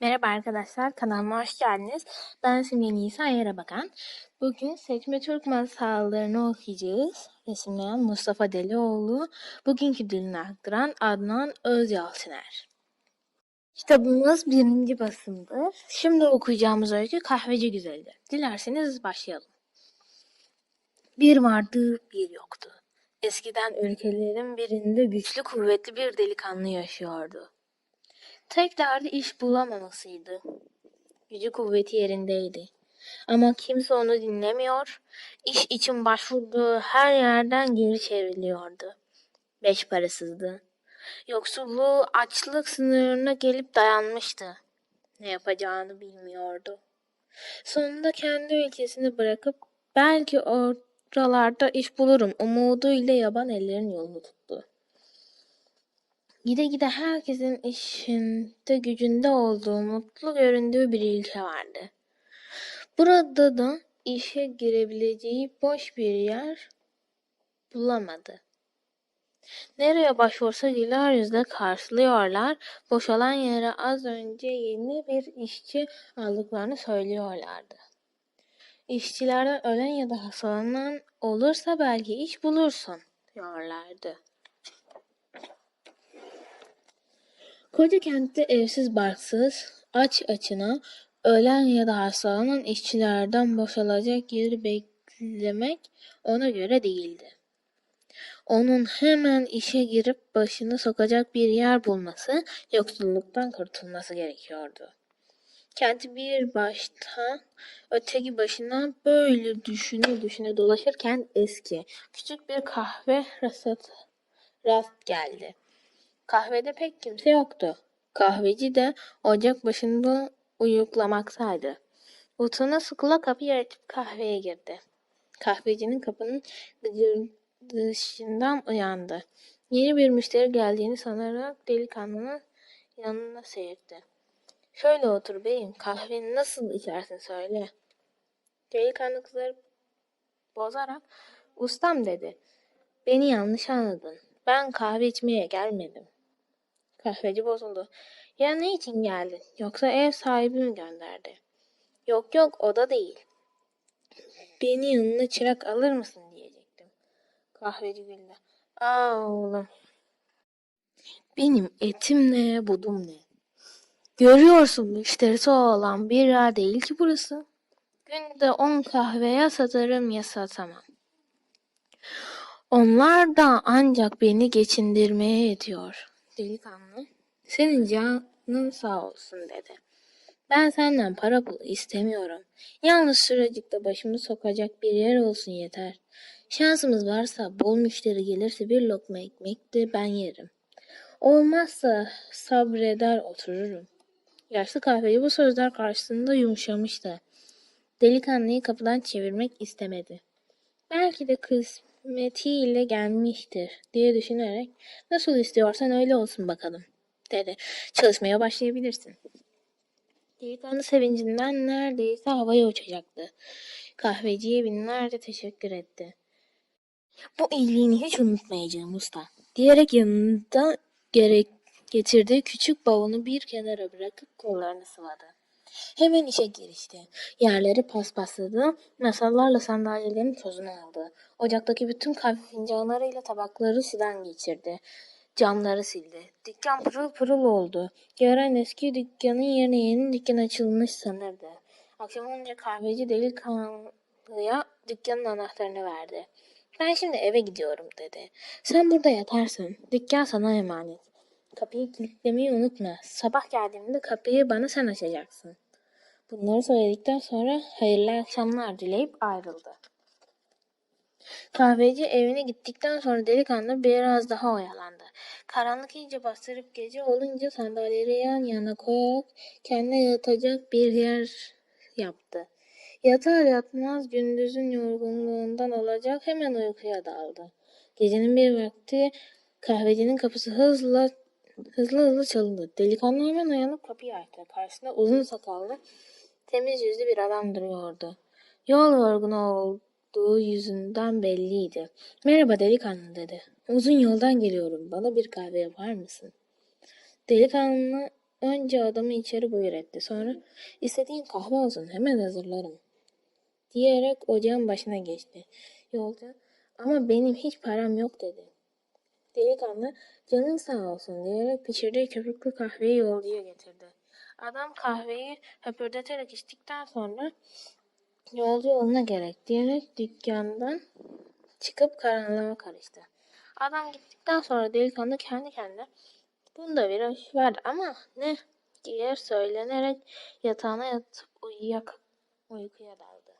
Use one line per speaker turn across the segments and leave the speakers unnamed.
Merhaba arkadaşlar, kanalıma hoş geldiniz. Ben Simge Nisa Yarabakan. Bugün Seçme Türk masallarını okuyacağız. Resimleyen Mustafa Delioğlu, bugünkü dilini aktaran Adnan Özyalçıner. Kitabımız birinci basımdır. Şimdi okuyacağımız öykü Kahveci Güzeldi. Dilerseniz başlayalım. Bir vardı, bir yoktu. Eskiden ülkelerin birinde güçlü kuvvetli bir delikanlı yaşıyordu. Tek derdi iş bulamamasıydı. Gücü kuvveti yerindeydi. Ama kimse onu dinlemiyor, iş için başvurduğu her yerden geri çevriliyordu. Beş parasızdı. Yoksulluğu açlık sınırına gelip dayanmıştı. Ne yapacağını bilmiyordu. Sonunda kendi ülkesini bırakıp belki oralarda iş bulurum umuduyla yaban ellerin yolunu tuttu. Gide gide herkesin işinde gücünde olduğu, mutlu göründüğü bir ülke vardı. Burada da işe girebileceği boş bir yer bulamadı. Nereye başvursa güler yüzle karşılıyorlar, boşalan yere az önce yeni bir işçi aldıklarını söylüyorlardı. İşçilerden ölen ya da hastalanan olursa belki iş bulursun diyorlardı. Koca kentte evsiz barksız, aç açına, ölen ya da hastalanan işçilerden boşalacak yeri beklemek ona göre değildi. Onun hemen işe girip başını sokacak bir yer bulması, yoksulluktan kurtulması gerekiyordu. Kenti bir baştan öteki başına böyle düşüne düşüne dolaşırken eski, küçük bir kahve rasat, rast geldi. Kahvede pek kimse yoktu. Kahveci de ocak başında uyuklamaktaydı. Utana sıkıla kapıyı açıp kahveye girdi. Kahvecinin kapının gıcırdışından uyandı. Yeni bir müşteri geldiğini sanarak delikanlının yanına seyirtti. Şöyle otur beyim, kahveni nasıl içersin söyle. Delikanlı kızarıp bozarak, ustam dedi. Beni yanlış anladın. Ben kahve içmeye gelmedim. Kahveci bozuldu. Ya ne için geldin? Yoksa ev sahibi mi gönderdi? Yok yok o da değil. Beni yanına çırak alır mısın diyecektim. Kahveci güldü. Aa oğlum. Benim etim ne, budum ne? Görüyorsun müşterisi olan bir yer değil ki burası. Günde on kahve ya satarım ya satamam. Onlar da ancak beni geçindirmeye yetiyor. Delikanlı, senin canın sağ olsun dedi. Ben senden para pul istemiyorum. Yalnız şuracıkta başımı sokacak bir yer olsun yeter. Şansımız varsa bol müşteri gelirse bir lokma ekmek de ben yerim. Olmazsa sabreder otururum. Yaşlı kahveci bu sözler karşısında yumuşamıştı. Delikanlıyı kapıdan çevirmek istemedi. Belki de kısmetiyle gelmiştir diye düşünerek nasıl istiyorsan öyle olsun bakalım dedi. Çalışmaya başlayabilirsin. Delikanlı sevincinden neredeyse havaya uçacaktı. Kahveciye binlerce teşekkür etti. Bu iyiliğini hiç unutmayacağım usta. Diyerek yanında gerek getirdiği küçük bavunu bir kenara bırakıp kollarını sıvadı. Hemen işe girişti. Yerleri paspasladı, masalarla sandalyelerin tozunu aldı. Ocaktaki bütün kahve fincanlarıyla tabakları sudan geçirdi. Camları sildi. Dükkan pırıl pırıl oldu. Gören eski dükkanın yerine yeni dükkan açılmış sanırdı. Akşam olunca kahveci delikanlıya dükkanın anahtarını verdi. Ben şimdi eve gidiyorum dedi. Sen burada yatarsın. Dükkan sana emanet. Kapıyı kilitlemeyi unutma. Sabah geldiğimde kapıyı bana sen açacaksın. Bunları söyledikten sonra hayırlı akşamlar dileyip ayrıldı. Kahveci evine gittikten sonra delikanlı biraz daha oyalandı. Karanlık iyice bastırıp gece olunca sandalyeleri yan yana koyarak kendine yatacak bir yer yaptı. Yatar yatmaz gündüzün yorgunluğundan olacak hemen uykuya daldı. Gecenin bir vakti kahvecinin kapısı hızla hızlı hızlı çalındı. Delikanlı hemen uyanıp kapıyı açtı. Karşısında uzun sakallı, temiz yüzlü bir adam duruyordu. Yol yorgunu olduğu yüzünden belliydi. Merhaba delikanlı dedi. Uzun yoldan geliyorum. Bana bir kahve yapar mısın? Delikanlı önce adamı içeri buyur etti. Sonra istediğin kahve olsun hemen hazırlarım diyerek ocağın başına geçti. Yolcu ama benim hiç param yok dedi. Delikanlı canın sağ olsun diyerek pişirdiği köpüklü kahveyi yolcuya getirdi. Adam kahveyi höpürdeterek içtikten sonra yolcu yoluna gerek diyerek dükkandan çıkıp karanlığa karıştı. Adam gittikten sonra delikanlı kendi kendine bunda bir iş var ama ne diye söylenerek yatağına yatıp uyuyak, uykuya daldı.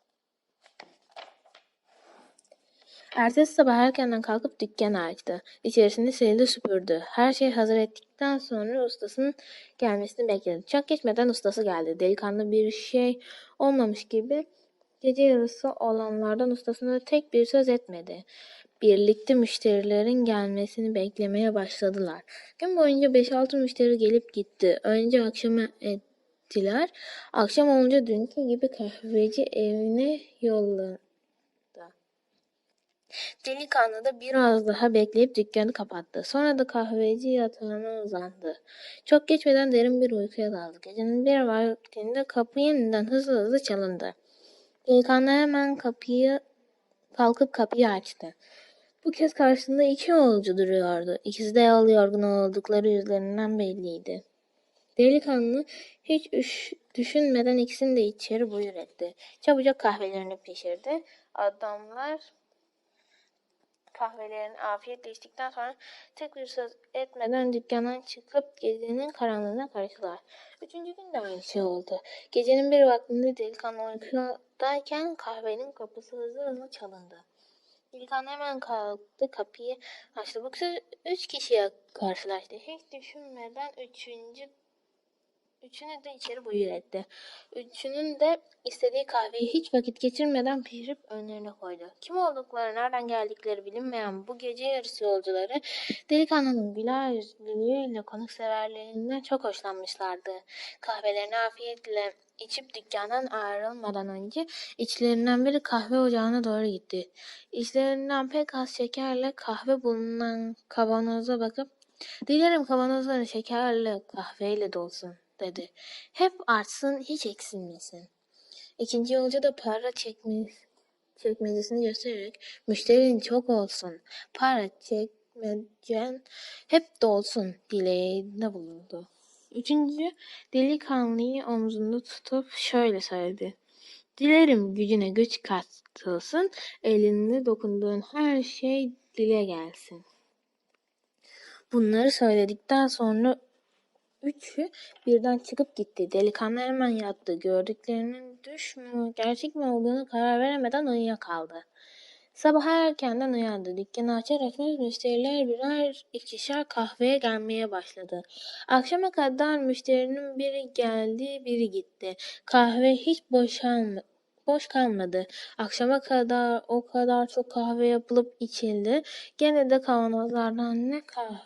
Ertesi sabah erkenden kalkıp dükkanı açtı. İçerisini sildi süpürdü. Her şeyi hazır ettikten sonra ustasının gelmesini bekledi. Çok geçmeden ustası geldi. Delikanlı bir şey olmamış gibi gece yarısı olanlardan ustasına tek bir söz etmedi. Birlikte müşterilerin gelmesini beklemeye başladılar. Gün boyunca 5-6 müşteri gelip gitti. Önce akşama ettiler. Akşam olunca dünkü gibi kahveci evine yolladı. Delikanlı da biraz daha bekleyip dükkanı kapattı. Sonra da kahveci yatağına uzandı. Çok geçmeden derin bir uykuya daldı. Gecenin bir vaktinde kapı yeniden hızlı hızlı çalındı. Delikanlı hemen kapıyı kalkıp kapıyı açtı. Bu kez karşısında iki yolcu duruyordu. İkisi de yol yorgun oldukları yüzlerinden belliydi. Delikanlı hiç üş, düşünmeden ikisini de içeri buyur etti. Çabucak kahvelerini pişirdi. Adamlar kahvelerini afiyetle içtikten sonra tek bir söz etmeden dükkandan çıkıp gecenin karanlığına karıştılar. Üçüncü gün de aynı şey oldu. Gecenin bir vaktinde delikanlı uykudayken kahvenin kapısı hızlı hızlı çalındı. Delikanlı hemen kalktı kapıyı açtı. Bu kez üç kişiye karşılaştı. Hiç düşünmeden üçüncü Üçünü de içeri buyur etti. Üçünün de istediği kahveyi hiç vakit geçirmeden pişirip önlerine koydu. Kim oldukları, nereden geldikleri bilinmeyen bu gece yarısı yolcuları delikanlının güler yüzlülüğüyle konukseverliğinden çok hoşlanmışlardı. Kahvelerini afiyetle içip dükkandan ayrılmadan önce içlerinden biri kahve ocağına doğru gitti. İçlerinden pek az şekerle kahve bulunan kavanoza bakıp Dilerim kavanozların şekerle kahveyle dolsun dedi. Hep artsın hiç eksilmesin. İkinci yolcu da para çekme, çekmecesini göstererek müşterin çok olsun. Para çekmecen hep dolsun dileğinde bulundu. Üçüncü delikanlıyı omzunda tutup şöyle söyledi. Dilerim gücüne güç katılsın, elinde dokunduğun her şey dile gelsin. Bunları söyledikten sonra üçü birden çıkıp gitti. Delikanlı hemen yattı. Gördüklerinin düş mü, gerçek mi olduğunu karar veremeden uyuyakaldı. Sabah erkenden uyandı. Dükkanı açar açmaz müşteriler birer ikişer kahveye gelmeye başladı. Akşama kadar müşterinin biri geldi, biri gitti. Kahve hiç boşalmadı boş kalmadı. Akşama kadar o kadar çok kahve yapılıp içildi. Gene de kavanozlardan ne kahve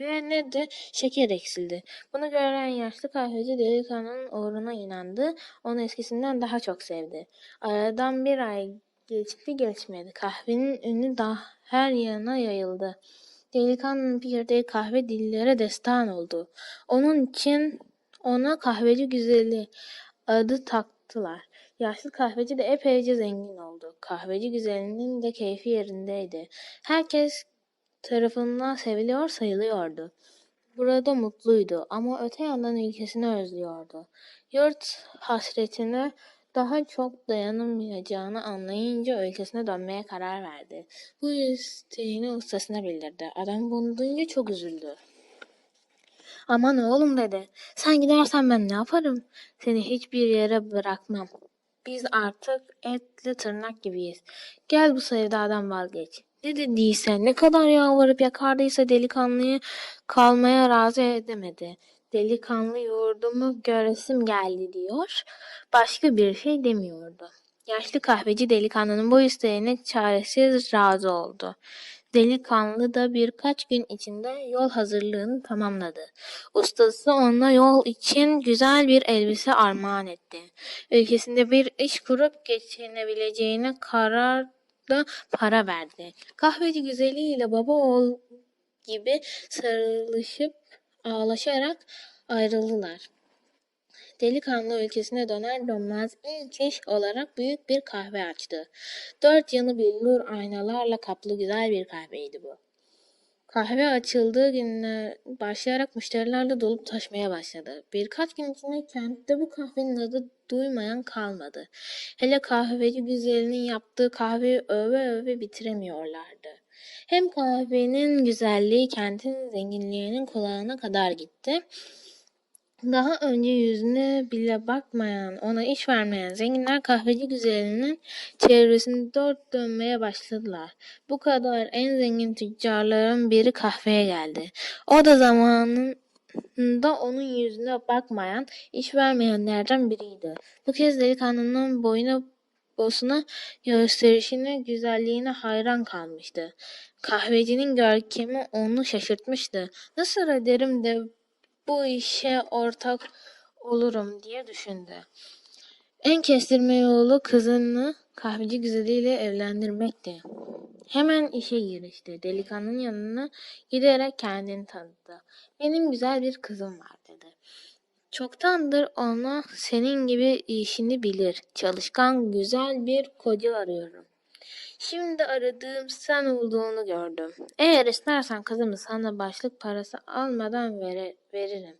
ve ne de şeker eksildi. Bunu gören yaşlı kahveci delikanlının uğruna inandı. Onu eskisinden daha çok sevdi. Aradan bir ay geçti geçmedi. Kahvenin ünü daha her yana yayıldı. Delikanlının pişirdiği kahve dillere destan oldu. Onun için ona kahveci güzeli adı taktılar. Yaşlı kahveci de epeyce zengin oldu. Kahveci güzelinin de keyfi yerindeydi. Herkes tarafından seviliyor sayılıyordu. Burada mutluydu ama öte yandan ülkesini özlüyordu. Yurt hasretine daha çok dayanamayacağını anlayınca ülkesine dönmeye karar verdi. Bu isteğini ustasına bildirdi. Adam bunu duyunca çok üzüldü. Aman oğlum dedi. Sen gidersen ben ne yaparım? Seni hiçbir yere bırakmam. Biz artık etli tırnak gibiyiz. Gel bu sevdadan vazgeç. Ne dediyse, ne kadar yalvarıp yakardıysa delikanlıyı kalmaya razı edemedi. Delikanlı yurdumu göresim geldi diyor. Başka bir şey demiyordu. Yaşlı kahveci delikanlının bu isteğine çaresiz razı oldu. Delikanlı da birkaç gün içinde yol hazırlığını tamamladı. Ustası ona yol için güzel bir elbise armağan etti. Ülkesinde bir iş kurup geçinebileceğine karar da para verdi. Kahveci güzeliyle baba oğul gibi sarılışıp ağlaşarak ayrıldılar. Delikanlı ülkesine döner dönmez ilk iş olarak büyük bir kahve açtı. Dört yanı billur aynalarla kaplı güzel bir kahveydi bu. Kahve açıldığı günler başlayarak müşterilerle dolup taşmaya başladı. Birkaç gün içinde kentte bu kahvenin adı duymayan kalmadı. Hele kahveci güzelinin yaptığı kahveyi öve öve bitiremiyorlardı. Hem kahvenin güzelliği kentin zenginliğinin kulağına kadar gitti. Daha önce yüzüne bile bakmayan, ona iş vermeyen zenginler kahveci güzelinin çevresinde dört dönmeye başladılar. Bu kadar en zengin tüccarların biri kahveye geldi. O da zamanında onun yüzüne bakmayan, iş vermeyenlerden biriydi. Bu kez delikanlının boyuna bosuna gösterişine, güzelliğine hayran kalmıştı. Kahvecinin görkemi onu şaşırtmıştı. Nasıl ederim de bu işe ortak olurum diye düşündü. En kestirme yolu kızını kahveci güzeliyle evlendirmekti. Hemen işe girişti. Delikanlının yanına giderek kendini tanıttı. Benim güzel bir kızım var dedi. Çoktandır ona senin gibi işini bilir. Çalışkan güzel bir koca arıyorum. Şimdi aradığım sen olduğunu gördüm. Eğer istersen kızımı sana başlık parası almadan vere, veririm.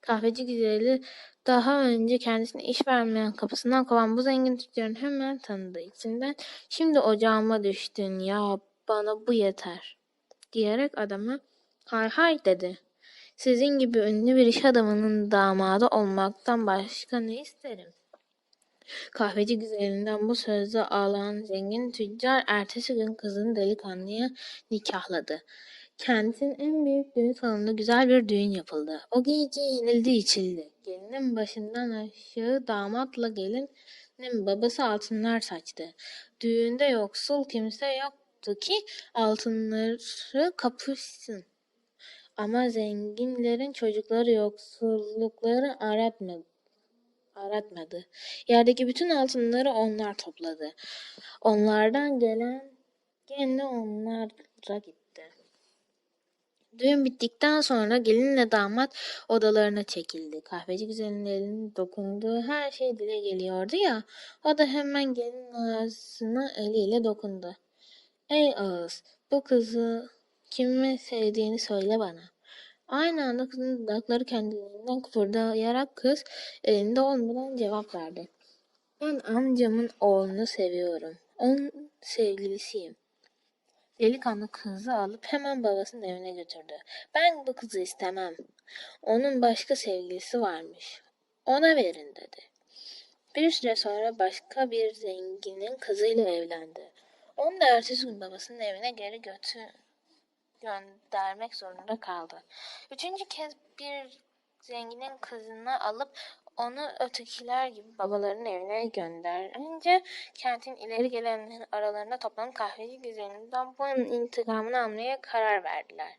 Kahveci güzeli daha önce kendisine iş vermeyen kapısından kovan bu zengin tüccarın hemen tanıdı. İçinden şimdi ocağıma düştün ya bana bu yeter diyerek adama hay hay dedi. Sizin gibi ünlü bir iş adamının damadı olmaktan başka ne isterim? Kahveci güzelinden bu sözle ağlayan zengin tüccar ertesi gün kızını delikanlıya nikahladı. Kentin en büyük düğün salonunda güzel bir düğün yapıldı. O gece yenildi içildi. Gelinin başından aşağı damatla gelinin babası altınlar saçtı. Düğünde yoksul kimse yoktu ki altınları kapışsın. Ama zenginlerin çocukları yoksullukları aratmadı aratmadı. Yerdeki bütün altınları onlar topladı. Onlardan gelen gene onlara gitti. Düğün bittikten sonra gelinle damat odalarına çekildi. Kahveci güzelin elinin dokunduğu her şey dile geliyordu ya. O da hemen gelin ağzına eliyle dokundu. Ey ağız bu kızı kimi sevdiğini söyle bana. Aynı anda kızın dudakları kendiliğinden kıpırdayarak kız elinde olmadan cevap verdi. Ben amcamın oğlunu seviyorum. Onun sevgilisiyim. Delikanlı kızı alıp hemen babasının evine götürdü. Ben bu kızı istemem. Onun başka sevgilisi varmış. Ona verin dedi. Bir süre sonra başka bir zenginin kızıyla evlendi. Onu da ertesi gün babasının evine geri götür göndermek zorunda kaldı. Üçüncü kez bir zenginin kızını alıp onu ötekiler gibi babalarının evine gönderince kentin ileri gelenlerin aralarında toplanıp kahveci güzelinden bunun intikamını almaya karar verdiler.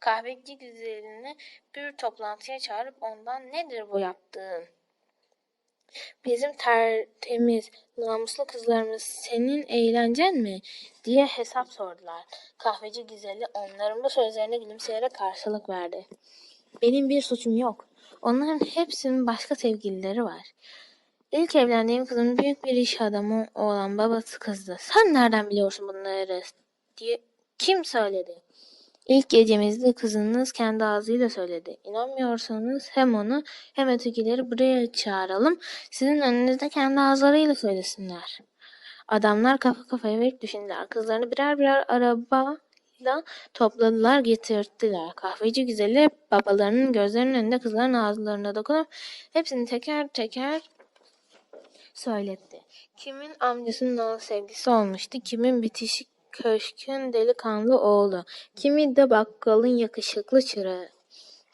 Kahveci güzelini bir toplantıya çağırıp ondan nedir bu yaptığın? Bizim tertemiz, namuslu kızlarımız senin eğlencen mi? diye hesap sordular. Kahveci güzeli onların bu sözlerine gülümseyerek karşılık verdi. Benim bir suçum yok. Onların hepsinin başka sevgilileri var. İlk evlendiğim kızın büyük bir iş adamı olan babası kızdı. Sen nereden biliyorsun bunları? diye kim söyledi? İlk gecemizde kızınız kendi ağzıyla söyledi. İnanmıyorsanız hem onu hem ötekileri buraya çağıralım. Sizin önünüzde kendi ağızlarıyla söylesinler. Adamlar kafa kafaya verip düşündüler. Kızlarını birer birer arabayla topladılar getirdiler. Kahveci güzeli babalarının gözlerinin önünde kızların ağızlarına dokunup hepsini teker teker söyletti. Kimin amcasının oğlu sevgisi olmuştu, kimin bitişik köşkün delikanlı oğlu, kimi de bakkalın yakışıklı çırağı.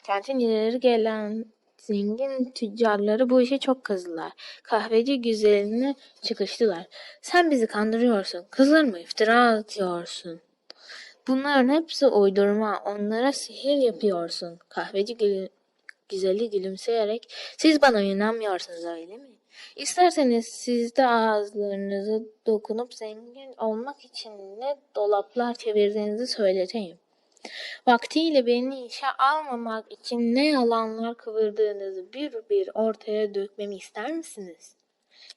Kentin ileri gelen zengin tüccarları bu işe çok kızdılar. Kahveci güzeline çıkıştılar. Sen bizi kandırıyorsun, kızlarıma iftira atıyorsun. Bunların hepsi uydurma, onlara sihir yapıyorsun. Kahveci gül güzeli gülümseyerek, siz bana inanmıyorsunuz öyle mi? İsterseniz siz de ağızlarınızı dokunup zengin olmak için ne dolaplar çevirdiğinizi söyleteyim. Vaktiyle beni işe almamak için ne yalanlar kıvırdığınızı bir bir ortaya dökmemi ister misiniz?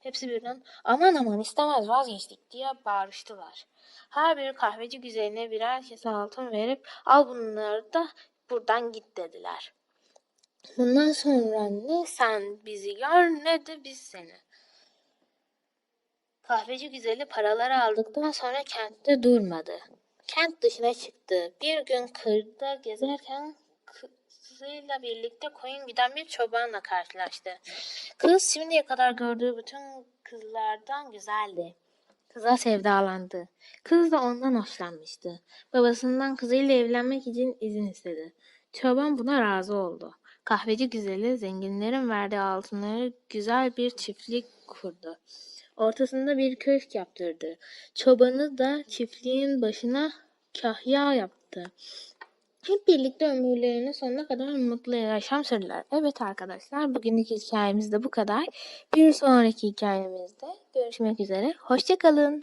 Hepsi birden aman aman istemez vazgeçtik diye bağırıştılar. Her bir kahveci güzeline birer kese altın verip al bunları da buradan git dediler. Bundan sonra ne sen bizi gör ne de biz seni. Kahveci güzeli paraları aldıktan sonra kentte durmadı. Kent dışına çıktı. Bir gün kırda gezerken kızıyla birlikte koyun giden bir çobanla karşılaştı. Kız şimdiye kadar gördüğü bütün kızlardan güzeldi. Kıza sevdalandı. Kız da ondan hoşlanmıştı. Babasından kızıyla evlenmek için izin istedi. Çoban buna razı oldu. Kahveci güzeli zenginlerin verdiği altınları güzel bir çiftlik kurdu. Ortasında bir köşk yaptırdı. Çobanı da çiftliğin başına kahya yaptı. Hep birlikte ömürlerinin sonuna kadar mutlu yaşam sürdüler. Evet arkadaşlar bugünkü hikayemiz de bu kadar. Bir sonraki hikayemizde görüşmek üzere. Hoşçakalın.